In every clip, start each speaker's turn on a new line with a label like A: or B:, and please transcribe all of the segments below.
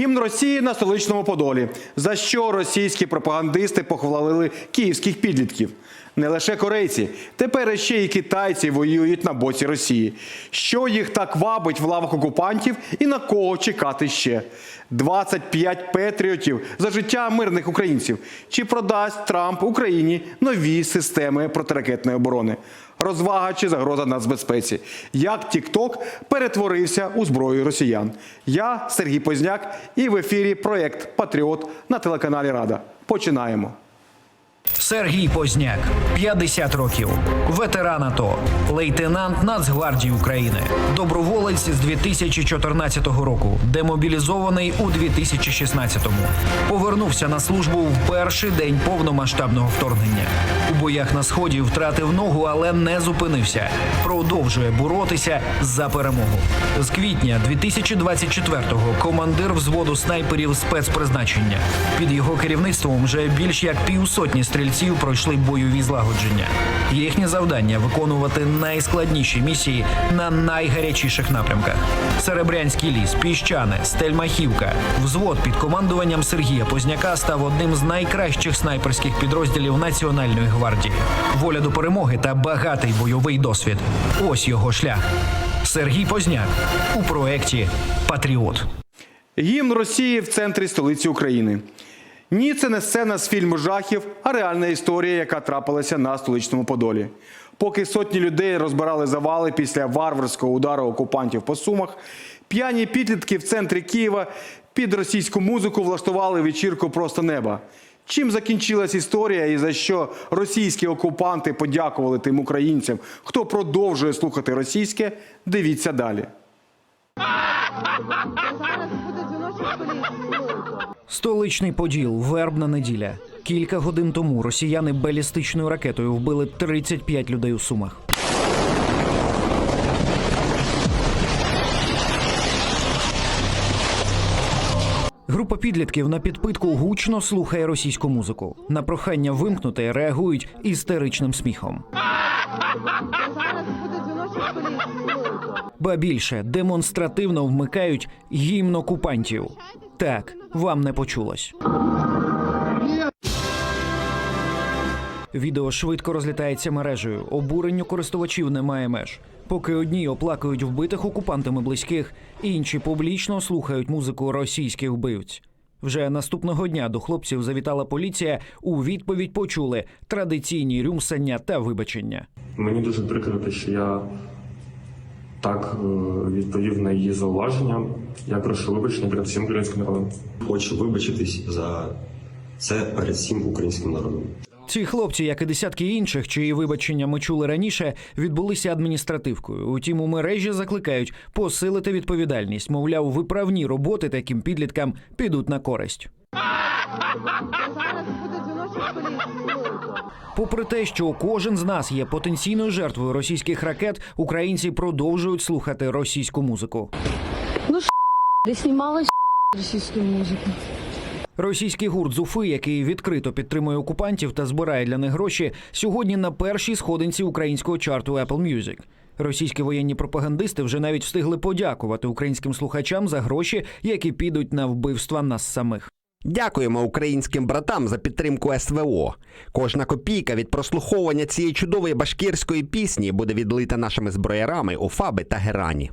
A: Гімн Росії на столичному Подолі. За що російські пропагандисти похвалили київських підлітків? Не лише корейці, тепер ще й китайці воюють на боці Росії. Що їх так вабить в лавах окупантів і на кого чекати ще? 25 патріотів за життя мирних українців. Чи продасть Трамп Україні нові системи протиракетної оборони? Розвага чи загроза нацбезпеці? Як Тікток перетворився у зброю росіян? Я Сергій Позняк і в ефірі проєкт Патріот на телеканалі Рада. Починаємо.
B: Сергій Позняк, 50 років, ветеран АТО, лейтенант Нацгвардії України, доброволець з 2014 року, демобілізований у 2016-му. Повернувся на службу в перший день повномасштабного вторгнення. У боях на сході втратив ногу, але не зупинився. Продовжує боротися за перемогу. З квітня 2024-го командир взводу снайперів спецпризначення. Під його керівництвом вже більш як півсотні стрільців пройшли бойові злагодження. Їхнє завдання виконувати найскладніші місії на найгарячіших напрямках: Серебрянський ліс, піщане, Стельмахівка. Взвод під командуванням Сергія Позняка став одним з найкращих снайперських підрозділів Національної гвардії. Воля до перемоги та багатий бойовий досвід. Ось його шлях. Сергій Позняк у проєкті Патріот.
A: Гімн Росії в центрі столиці України. Ні, це не сцена з фільму жахів, а реальна історія, яка трапилася на столичному Подолі. Поки сотні людей розбирали завали після варварського удару окупантів по сумах, п'яні підлітки в центрі Києва під російську музику влаштували вечірку просто неба. Чим закінчилась історія і за що російські окупанти подякували тим українцям, хто продовжує слухати російське, дивіться далі.
B: Столичний поділ, вербна неділя. Кілька годин тому росіяни балістичною ракетою вбили 35 людей у сумах. Група підлітків на підпитку гучно слухає російську музику. На прохання вимкнути реагують істеричним сміхом. Ба більше демонстративно вмикають гімн окупантів. Так, вам не почулось. Відео швидко розлітається мережею. Обуренню користувачів немає меж. Поки одні оплакують вбитих окупантами близьких, інші публічно слухають музику російських вбивць. Вже наступного дня до хлопців завітала поліція. У відповідь почули традиційні рюмсання та вибачення.
C: Мені дуже прикро, що я так е, відповів на її зауваження. Я прошу вибачення перед всім українським народом.
D: Хочу вибачитись за це перед всім українським народом.
B: Ці хлопці, як і десятки інших, чиї вибачення ми чули раніше, відбулися адміністративкою. Утім, у мережі закликають посилити відповідальність. Мовляв, виправні роботи таким підліткам підуть на користь.
E: Зараз буде дзвіночок поліції.
B: Попри те, що кожен з нас є потенційною жертвою російських ракет, українці продовжують слухати російську музику.
F: Ну Де знімалась російську музику.
B: Російський гурт Зуфи, який відкрито підтримує окупантів та збирає для них гроші, сьогодні на першій сходинці українського чарту Apple Music. Російські воєнні пропагандисти вже навіть встигли подякувати українським слухачам за гроші, які підуть на вбивства нас самих.
G: Дякуємо українським братам за підтримку СВО. Кожна копійка від прослуховування цієї чудової башкірської пісні буде відлита нашими зброярами у Фаби та Герані.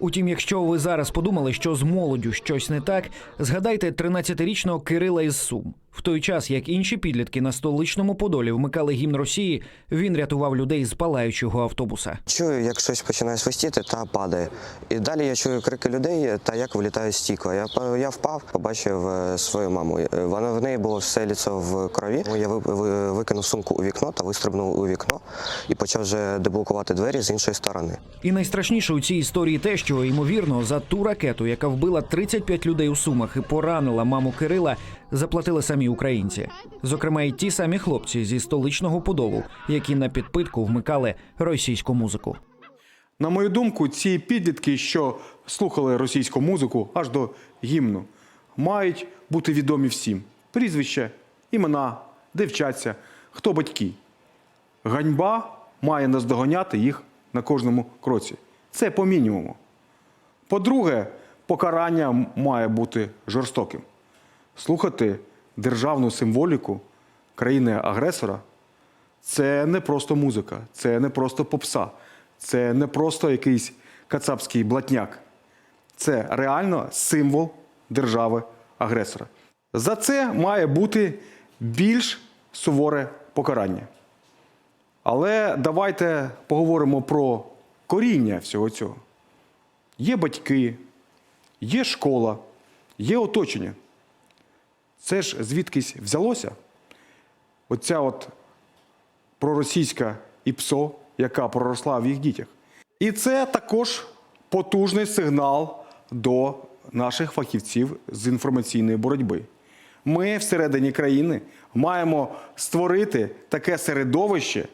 B: Утім, якщо ви зараз подумали, що з молоддю щось не так, згадайте 13-річного Кирила із Сум. В той час, як інші підлітки на столичному Подолі вмикали гімн Росії, він рятував людей з палаючого автобуса.
H: Чую, як щось починає свистіти та падає. І далі я чую крики людей та як вилітає стікла. Я, я впав, побачив е, свою маму. Е, Вона в неї було все ліцо в крові. Я ви- ви- викинув сумку у вікно та вистрибнув у вікно і почав вже деблокувати двері з іншої сторони.
B: І найстрашніше у цій історії те, що ймовірно за ту ракету, яка вбила 35 людей у Сумах і поранила маму Кирила, заплатили самі українці. Зокрема, і ті самі хлопці зі столичного подолу, які на підпитку вмикали російську музику.
A: На мою думку, ці підлітки, що слухали російську музику аж до гімну, мають бути відомі всім: прізвища, імена, де вчаться, хто батьки. Ганьба має наздоганяти їх на кожному кроці. Це по мінімуму. По-друге, покарання має бути жорстоким. Слухати державну символіку країни-агресора це не просто музика, це не просто попса, це не просто якийсь кацапський блатняк. Це реально символ держави-агресора. За це має бути більш суворе покарання. Але давайте поговоримо про коріння всього цього. Є батьки, є школа, є оточення. Це ж звідкись взялося? Оця от проросійська ІПСО, яка проросла в їх дітях. І це також потужний сигнал до наших фахівців з інформаційної боротьби. Ми всередині країни маємо створити таке середовище,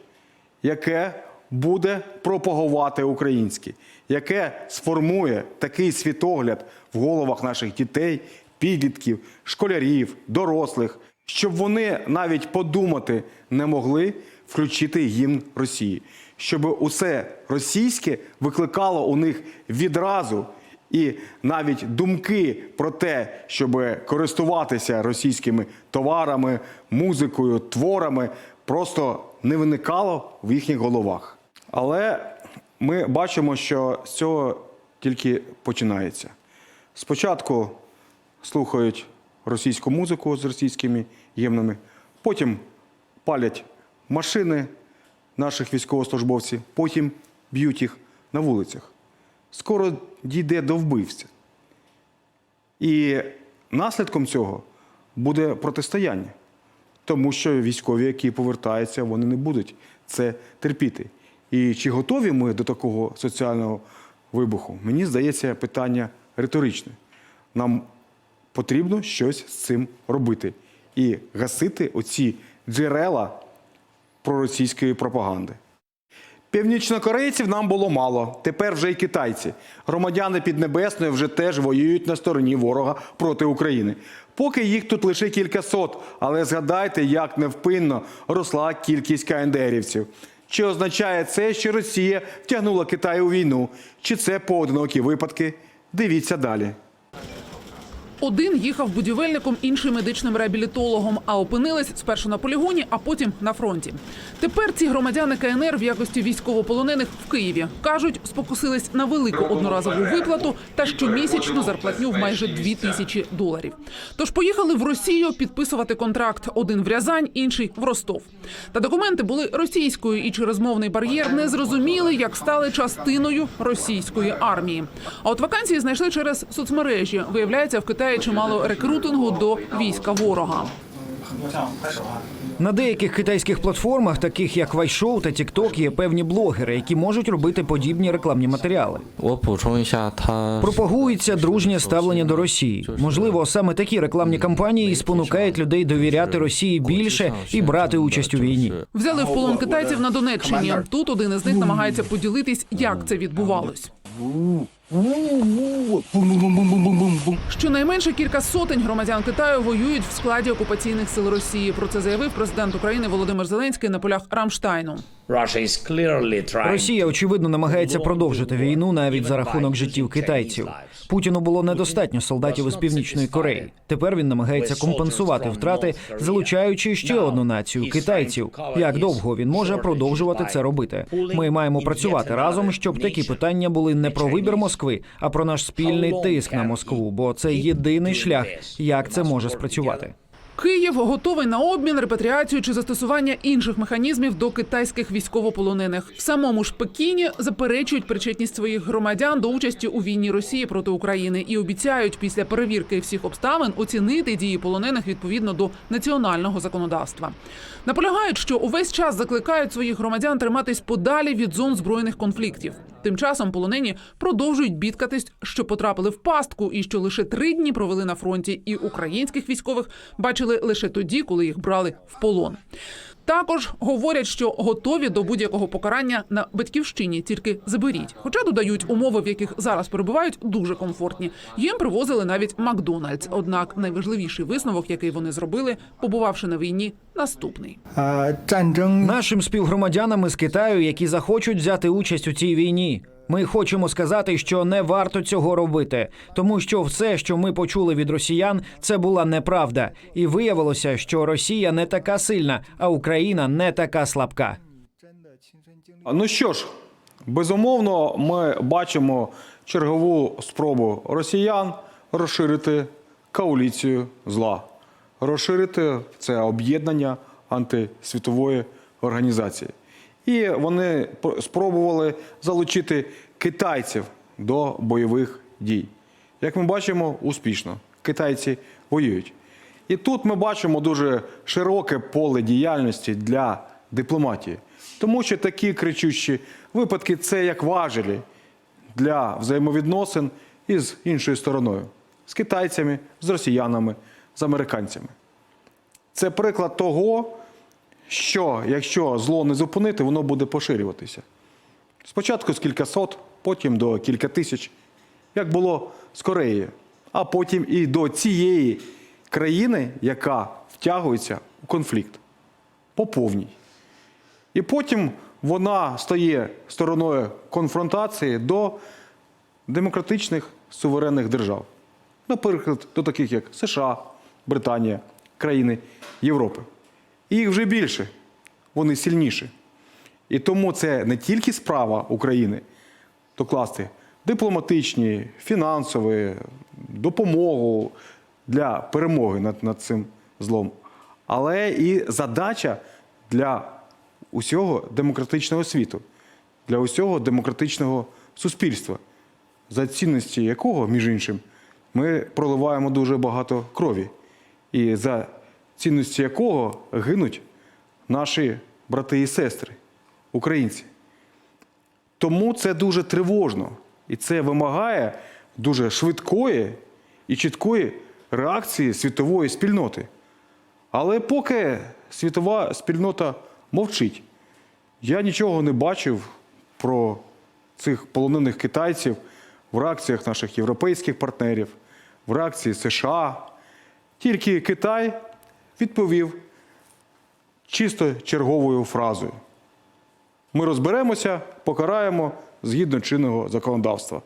A: яке буде пропагувати українське, яке сформує такий світогляд в головах наших дітей, підлітків, школярів, дорослих, щоб вони навіть подумати не могли включити гімн Росії, щоб усе російське викликало у них відразу і навіть думки про те, щоб користуватися російськими товарами, музикою, творами, просто не виникало в їхніх головах. Але ми бачимо, що з цього тільки починається. Спочатку слухають російську музику з російськими гімнами, потім палять машини наших військовослужбовців, потім б'ють їх на вулицях. Скоро дійде до вбивця. І наслідком цього буде протистояння, тому що військові, які повертаються, вони не будуть це терпіти. І чи готові ми до такого соціального вибуху? Мені здається, питання риторичне. Нам потрібно щось з цим робити і гасити оці джерела проросійської пропаганди. Північнокорейців нам було мало. Тепер вже й китайці. Громадяни Піднебесної вже теж воюють на стороні ворога проти України. Поки їх тут лише кількасот, але згадайте, як невпинно росла кількість КНДРівців. Чи означає це, що Росія втягнула Китай у війну? Чи це поодинокі випадки? Дивіться далі.
I: Один їхав будівельником, інший медичним реабілітологом, а опинились спершу на полігоні, а потім на фронті. Тепер ці громадяни КНР в якості військовополонених в Києві кажуть, спокусились на велику одноразову виплату та щомісячну зарплатню в майже 2 тисячі доларів. Тож поїхали в Росію підписувати контракт. Один в Рязань, інший в Ростов. Та документи були російською, і через мовний бар'єр не зрозуміли, як стали частиною російської армії. А от вакансії знайшли через соцмережі. Виявляється, в Китаї сприяє чимало рекрутингу до війська ворога.
B: На деяких китайських платформах, таких як Вайшоу та TikTok, є певні блогери, які можуть робити подібні рекламні матеріали. пропагується дружнє ставлення до Росії. Можливо, саме такі рекламні кампанії спонукають людей довіряти Росії більше і брати участь у війні.
I: Взяли в полон китайців на Донеччині. Тут один із них намагається поділитись, як це відбувалось. Щонайменше кілька сотень громадян Китаю воюють в складі окупаційних сил Росії. Про це заявив президент України Володимир Зеленський на полях Рамштайну.
B: Росія очевидно намагається продовжити війну навіть за рахунок життів китайців. Путіну було недостатньо солдатів із північної Кореї. Тепер він намагається компенсувати втрати, залучаючи ще одну націю китайців. Як довго він може продовжувати це робити? Ми маємо працювати разом, щоб такі питання були не про вибір Москви, а про наш спільний тиск на Москву, бо це єдиний шлях, як це може спрацювати.
I: Київ готовий на обмін, репатріацію чи застосування інших механізмів до китайських військовополонених. В самому ж Пекіні заперечують причетність своїх громадян до участі у війні Росії проти України і обіцяють після перевірки всіх обставин оцінити дії полонених відповідно до національного законодавства. Наполягають, що увесь час закликають своїх громадян триматись подалі від зон збройних конфліктів. Тим часом полонені продовжують бідкатись, що потрапили в пастку, і що лише три дні провели на фронті, і українських військових бачили лише тоді, коли їх брали в полон. Також говорять, що готові до будь-якого покарання на батьківщині, тільки заберіть. Хоча додають умови, в яких зараз перебувають, дуже комфортні. Їм привозили навіть Макдональдс. Однак найважливіший висновок, який вони зробили, побувавши на війні, наступний.
B: Нашим співгромадянам із Китаю, які захочуть взяти участь у цій війні, Ми хочемо сказати, що не варто цього робити, тому що все, що ми почули від росіян, це була неправда, і виявилося, що Росія не така сильна, а Україна не така слабка.
A: Ну що ж, безумовно, ми бачимо чергову спробу росіян розширити коаліцію зла, розширити це об'єднання антисвітової організації. І вони спробували залучити китайців до бойових дій. Як ми бачимо, успішно. Китайці воюють. І тут ми бачимо дуже широке поле діяльності для дипломатії. Тому що такі кричущі випадки це як важелі для взаємовідносин із іншою стороною з китайцями, з росіянами, з американцями. Це приклад того, що якщо зло не зупинити, воно буде поширюватися. Спочатку з кількасот, потім до кілька тисяч, як було з Кореєю, а потім і до цієї країни, яка втягується у конфлікт по повній. І потім вона стає стороною конфронтації до демократичних суверенних держав. Наприклад, до таких як США, Британія, країни Європи. Їх вже більше, вони сильніші. І тому це не тільки справа України докласти дипломатичні, фінансові, допомогу для перемоги над, над цим злом, але і задача для усього демократичного світу, для усього демократичного суспільства, за цінності якого, між іншим, ми проливаємо дуже багато крові, і за цінності якого гинуть наші брати і сестри, українці. Тому це дуже тривожно. І це вимагає дуже швидкої і чіткої реакції світової спільноти. Але поки світова спільнота мовчить, я нічого не бачив про цих полонених китайців в реакціях наших європейських партнерів, в реакції США. Тільки Китай відповів чисто черговою фразою. Ми розберемося, покараємо згідно чинного законодавства.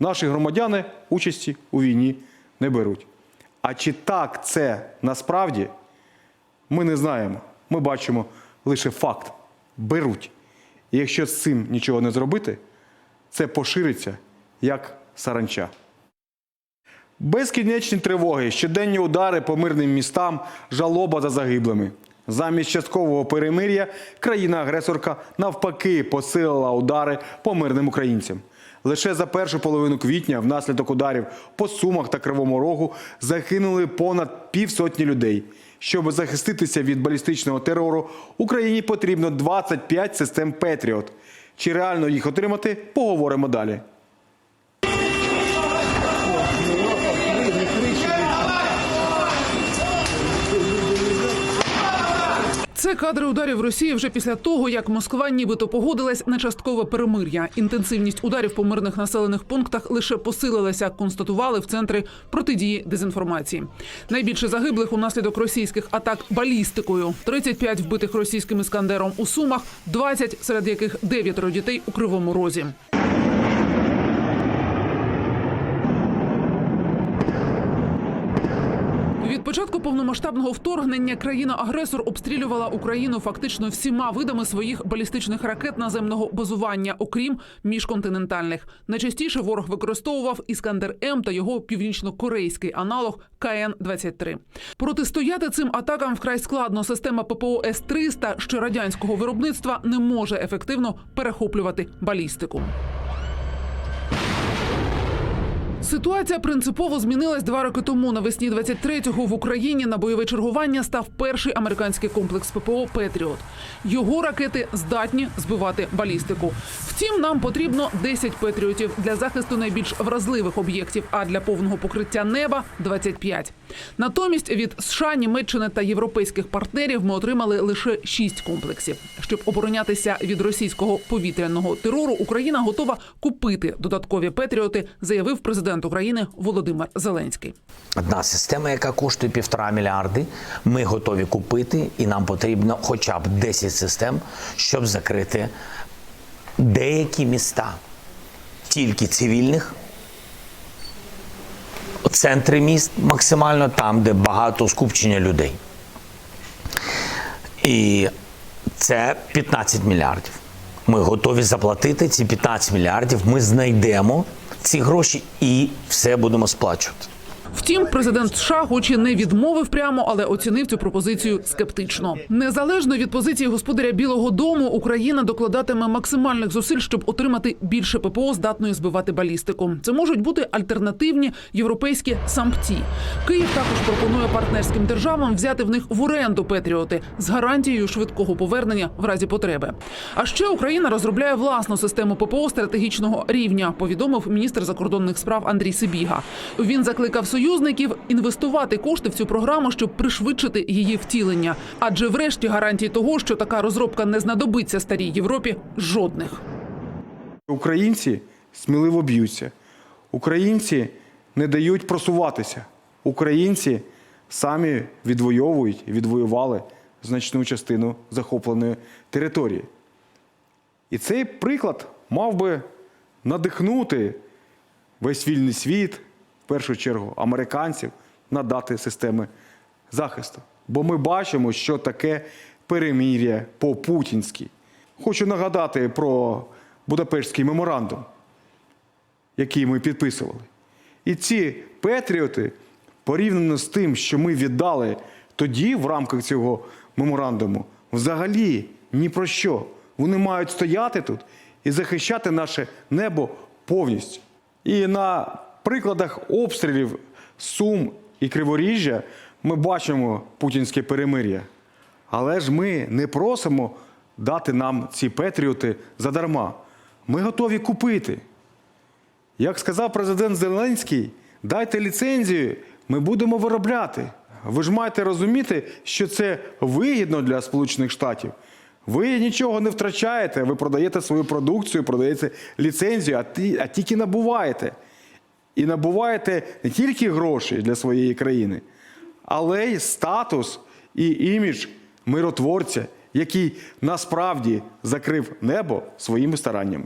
A: Наші громадяни участі у війні не беруть. А чи так це насправді, ми не знаємо. Ми бачимо лише факт беруть. І якщо з цим нічого не зробити, це пошириться як саранча. Безкінечні тривоги, щоденні удари по мирним містам, жалоба за загиблими. Замість часткового перемир'я країна-агресорка навпаки посилила удари по мирним українцям. Лише за першу половину квітня, внаслідок ударів по Сумах та Кривому Рогу, загинули понад півсотні людей. Щоб захиститися від балістичного терору, Україні потрібно 25 систем Петріот. Чи реально їх отримати, поговоримо далі.
I: Це кадри ударів Росії вже після того, як Москва нібито погодилась на часткове перемир'я. Інтенсивність ударів по мирних населених пунктах лише посилилася, констатували в центрі протидії дезінформації. Найбільше загиблих унаслідок російських атак балістикою. 35 вбитих російським іскандером у Сумах, 20, серед яких дев'ятеро дітей у Кривому Розі. Початку повномасштабного вторгнення країна-агресор обстрілювала Україну фактично всіма видами своїх балістичних ракет наземного базування, окрім міжконтинентальних. Найчастіше ворог використовував Іскандер М та його північно-корейський аналог КН-23. Протистояти цим атакам вкрай складно. Система ППО С-300 ще радянського виробництва не може ефективно перехоплювати балістику. Ситуація принципово змінилась два роки тому. Навесні 23-го в Україні на бойове чергування став перший американський комплекс ППО Петріот. Його ракети здатні збивати балістику. Втім, нам потрібно 10 петріотів для захисту найбільш вразливих об'єктів, а для повного покриття неба 25. Натомість від США, Німеччини та європейських партнерів ми отримали лише 6 комплексів. Щоб оборонятися від російського повітряного терору, Україна готова купити додаткові петріоти, заявив президент України Володимир Зеленський.
J: Одна система, яка коштує півтора мільярди, ми готові купити, і нам потрібно хоча б 10 систем, щоб закрити деякі міста тільки цивільних, центри міст максимально там, де багато скупчення людей. І це 15 мільярдів. Ми готові заплатити ці 15 мільярдів. Ми знайдемо ці гроші і все будемо сплачувати.
I: Втім, президент США, хоч і не відмовив прямо, але оцінив цю пропозицію скептично. Незалежно від позиції господаря Білого Дому, Україна докладатиме максимальних зусиль, щоб отримати більше ППО, здатної збивати балістику. Це можуть бути альтернативні європейські сампті. Київ також пропонує партнерським державам взяти в них в оренду Петріоти з гарантією швидкого повернення в разі потреби. А ще Україна розробляє власну систему ППО стратегічного рівня. Повідомив міністр закордонних справ Андрій Сибіга. Він закликав союзників інвестувати кошти в цю програму, щоб пришвидшити її втілення. Адже, врешті, гарантій того, що така розробка не знадобиться старій Європі, жодних.
A: Українці сміливо б'ються. Українці не дають просуватися. Українці самі відвоюють, відвоювали значну частину захопленої території. І цей приклад мав би надихнути весь вільний світ, першу чергу американців, надати системи захисту. Бо ми бачимо, що таке перемір'я по-путінськи. Хочу нагадати про Будапештський меморандум, який ми підписували. І ці патріоти, порівняно з тим, що ми віддали тоді в рамках цього меморандуму, взагалі ні про що. Вони мають стояти тут і захищати наше небо повністю. І на прикладах обстрілів Сум і Криворіжжя ми бачимо путінське перемир'я. Але ж ми не просимо дати нам ці патріоти задарма. Ми готові купити. Як сказав президент Зеленський, дайте ліцензію, ми будемо виробляти. Ви ж маєте розуміти, що це вигідно для Сполучених Штатів. Ви нічого не втрачаєте, ви продаєте свою продукцію, продаєте ліцензію, а тільки набуваєте. І набуваєте не тільки гроші для своєї країни, але й статус і імідж миротворця, який насправді закрив небо своїми стараннями.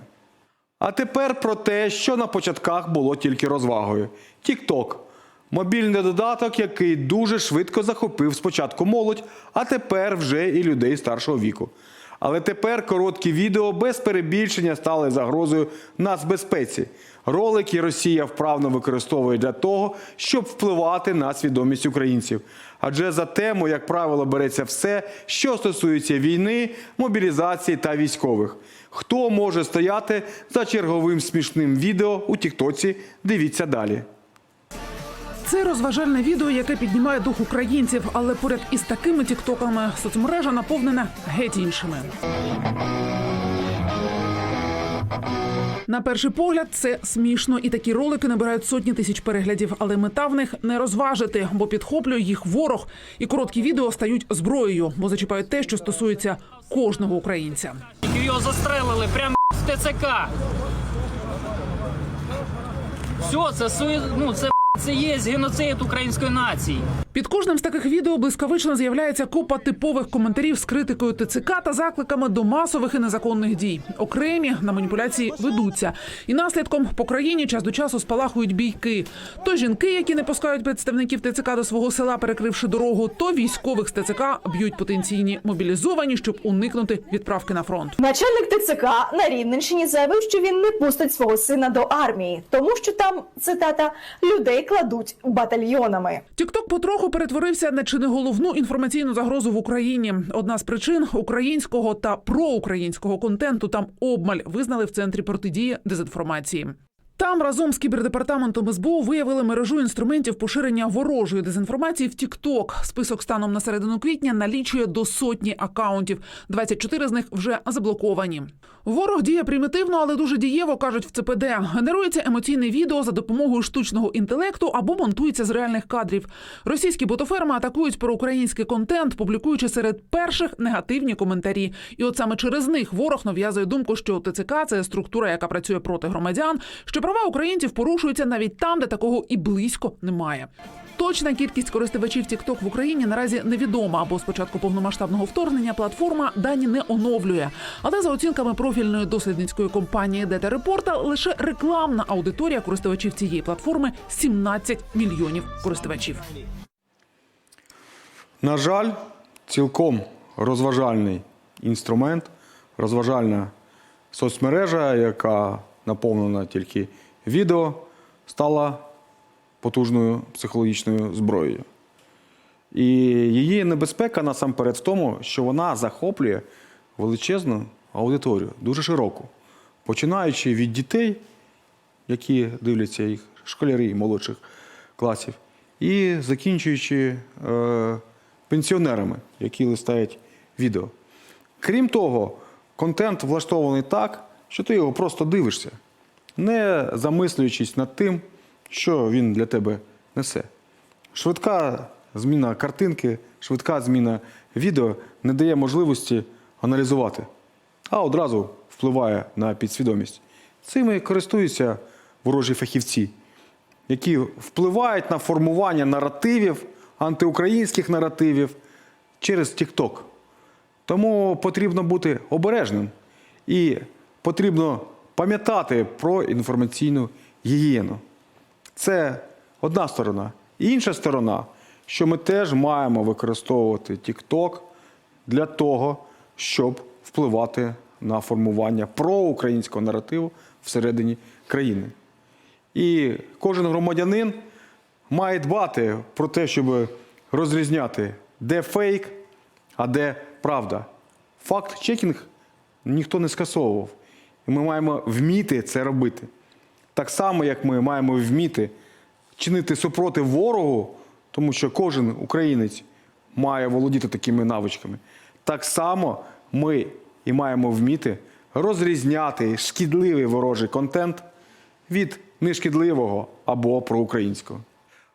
A: А тепер про те, що на початках було тільки розвагою: TikTok – мобільний додаток, який дуже швидко захопив спочатку молодь, а тепер вже і людей старшого віку. Але тепер короткі відео без перебільшення стали загрозою нацбезпеці. Ролики Росія вправно використовує для того, щоб впливати на свідомість українців. Адже за тему, як правило, береться все, що стосується війни, мобілізації та військових. Хто може стояти за черговим смішним відео у Тіктоці? Дивіться далі.
I: Це розважальне відео, яке піднімає дух українців, але поряд із такими тіктоками соцмережа наповнена геть іншими. На перший погляд, це смішно, і такі ролики набирають сотні тисяч переглядів, але мета в них не розважити, бо підхоплює їх ворог, і короткі відео стають зброєю, бо зачіпають те, що стосується кожного українця.
K: Його застрелили прямо в ТЦК. Все, це суї... ну, це, це є геноцид української нації.
I: Під кожним з таких відео блискавично з'являється купа типових коментарів з критикою ТЦК та закликами до масових і незаконних дій. Окремі на маніпуляції ведуться, і наслідком по країні час до часу спалахують бійки. То жінки, які не пускають представників ТЦК до свого села, перекривши дорогу, то військових з ТЦК б'ють потенційні мобілізовані, щоб уникнути відправки на фронт.
L: Начальник ТЦК на Рівненщині заявив, що він не пустить свого сина до армії, тому що там цитата людей кладуть батальйонами.
I: Тікток потроху перетворився на чи не головну інформаційну загрозу в Україні. Одна з причин українського та проукраїнського контенту там обмаль визнали в центрі протидії дезінформації. Там разом з кібердепартаментом СБУ виявили мережу інструментів поширення ворожої дезінформації в TikTok. Список станом на середину квітня налічує до сотні акаунтів. 24 з них вже заблоковані. Ворог діє примітивно, але дуже дієво кажуть в ЦПД. Генерується емоційне відео за допомогою штучного інтелекту або монтується з реальних кадрів. Російські ботоферми атакують проукраїнський контент, публікуючи серед перших негативні коментарі. І от саме через них ворог нав'язує думку, що ТЦК це структура, яка працює проти громадян. Щоправда, Права українців порушуються навіть там, де такого і близько немає. Точна кількість користувачів TikTok в Україні наразі невідома, бо з початку повномасштабного вторгнення платформа дані не оновлює. Але за оцінками профільної дослідницької компанії Data Reporta, лише рекламна аудиторія користувачів цієї платформи 17 мільйонів користувачів.
A: На жаль, цілком розважальний інструмент, розважальна соцмережа, яка наповнена тільки відео, стала потужною психологічною зброєю. І її небезпека насамперед в тому, що вона захоплює величезну аудиторію, дуже широку, починаючи від дітей, які дивляться їх, школярі молодших класів, і закінчуючи е, пенсіонерами, які листають відео. Крім того, контент влаштований так, що ти його просто дивишся, не замислюючись над тим, що він для тебе несе. Швидка зміна картинки, швидка зміна відео не дає можливості аналізувати, а одразу впливає на підсвідомість. Цим і користуються ворожі фахівці, які впливають на формування наративів, антиукраїнських наративів через TikTok. Тому потрібно бути обережним і потрібно пам'ятати про інформаційну гігієну. Це одна сторона. Інша сторона, що ми теж маємо використовувати TikTok для того, щоб впливати на формування проукраїнського наративу всередині країни. І кожен громадянин має дбати про те, щоб розрізняти, де фейк, а де правда. Факт чекінг ніхто не скасовував. І ми маємо вміти це робити. Так само, як ми маємо вміти чинити супротив ворогу, тому що кожен українець має володіти такими навичками. Так само ми і маємо вміти розрізняти шкідливий ворожий контент від нешкідливого або проукраїнського.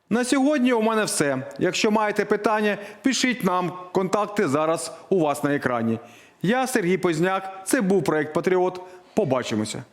A: На сьогодні у мене все. Якщо маєте питання, пишіть нам. Контакти зараз у вас на екрані. Я Сергій Позняк. Це був проект Патріот. Побачимося.